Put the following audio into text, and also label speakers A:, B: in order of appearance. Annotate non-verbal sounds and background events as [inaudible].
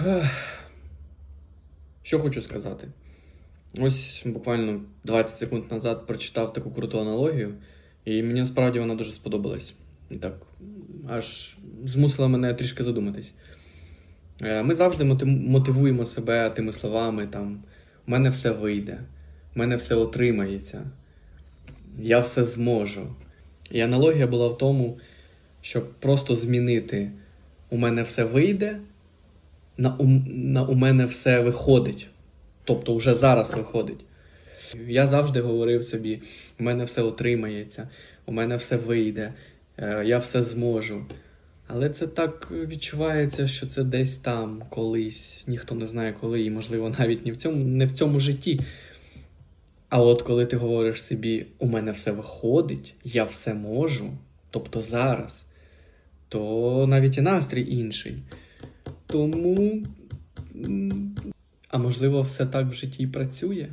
A: [sighs] Що хочу сказати. Ось буквально 20 секунд назад прочитав таку круту аналогію, і мені насправді вона дуже сподобалась. Так, аж змусила мене трішки задуматись. Е, Ми завжди мотивуємо себе тими словами, там, у мене все вийде, у мене все отримається, я все зможу. І аналогія була в тому, щоб просто змінити у мене все вийде, на у, на у мене все виходить. Тобто вже зараз виходить. Я завжди говорив собі: у мене все отримається, у мене все вийде, е, я все зможу. Але це так відчувається, що це десь там, колись, ніхто не знає коли, і можливо навіть не в цьому, не в цьому житті. А от коли ти говориш собі, у мене все виходить, я все можу, тобто зараз, то навіть і настрій інший. Тому. А можливо, все так в житті і працює?